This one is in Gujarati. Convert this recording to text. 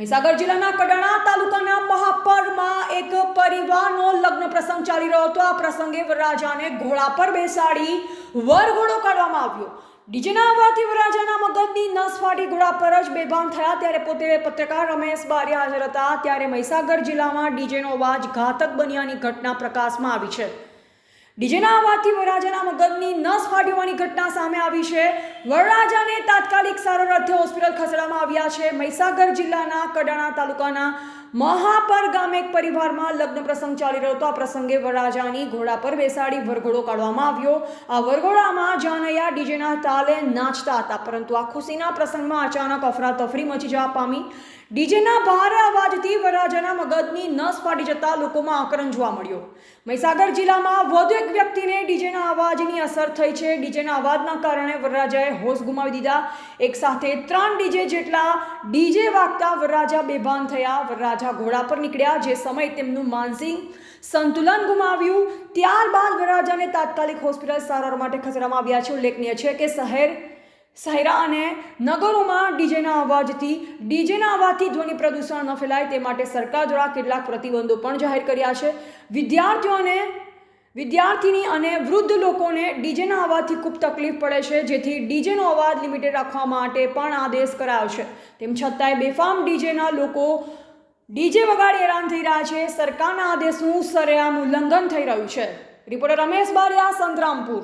મહીસાગર જિલ્લાના કડાણા તાલુકાના મહાપરમાં એક પરિવારનો લગ્ન પ્રસંગ ચાલી રહ્યો હતો. આ પ્રસંગે વરરાજાને ઘોડા પર બેસાડી વરઘોડો કાઢવામાં આવ્યો. ડીજેના અવાજથી વરરાજાના મગજની નસ ફાટી ઘોડા પર જ બેભાન થયા. ત્યારે પોતે પત્રકાર રમેશ બારી હાજર હતા. ત્યારે મહીસાગર જિલ્લામાં ડીજેનો અવાજ ઘાતક બન્યાની ઘટના પ્રકાશમાં આવી છે. ડીજેના અવાજથી વરરાજાના મગજની નસ ફાટી હોવાની ઘટના સામે આવી છે. વરરાજાને તાત્કાલિક સારવાર અર્થે હોસ્પિટલ ખસેડવામાં આવ્યા છે. મહીસાગર જિલ્લાના કડાણા તાલુકાના મહાપર ગામે એક પરિવારમાં લગ્ન પ્રસંગ ચાલી રહ્યો હતો. આ પ્રસંગે વરરાજાની ઘોડા પર બેસાડી વરઘોડો કાઢવામાં આવ્યો. આ વરઘોડામાં જાનૈયા ડીજેના તાલે નાચતા હતા. પરંતુ આ ખુશીના પ્રસંગમાં અચાનક અફરાતફરી મચી જવા પામી. ડીજેના ભારે અવાજથી વરરાજાના મગજની નસ ફાટી જતા લોકોમાં આકરણ જોવા મળ્યો. મહીસાગર જિલ્લામાં વધુ એક વ્યક્તિને ડીજેના અવાજની અસર થઈ છે. ડીજેના અવાજના કારણે વરરાજાએ હોશ ગુમાવી દીધા. એક સાથે ત્રણ ડીજે જેટલા ડીજે વાગતા વરરાજા બેભાન થયા. વરરાજા ઘોડા પર નીકળ્યા, જે સમયે તેમનું માનસિક સંતુલન ગુમાવ્યું. ત્યારબાદ વરરાજાને તાત્કાલિક હોસ્પિટલ સારવાર માટે ખસેડવામાં આવ્યા છે. ઉલ્લેખનીય છે કે શહેર શહેરા અને નગરોમાં ડીજેના અવાજથી ડીજેના અવાજથી ધ્વનિ પ્રદૂષણ ન ફેલાય તે માટે સરકાર દ્વારા કેટલાક પ્રતિબંધો પણ જાહેર કર્યા છે. વિદ્યાર્થીઓને, વિદ્યાર્થીની અને વૃદ્ધ લોકોને ડીજેના અવાજથી ખૂબ તકલીફ પડે છે, જેથી ડીજેનો અવાજ લિમિટેડ રાખવા માટે પણ આદેશ કરાયો છે. તેમ છતાંય બેફામ ડીજેના લોકો ડીજે વગાડી હેરાન થઈ રહ્યા છે. સરકારના આદેશનું સરેઆમ ઉલ્લંઘન થઈ રહ્યું છે. રિપોર્ટર રમેશ બારિયા, સંતરામપુર.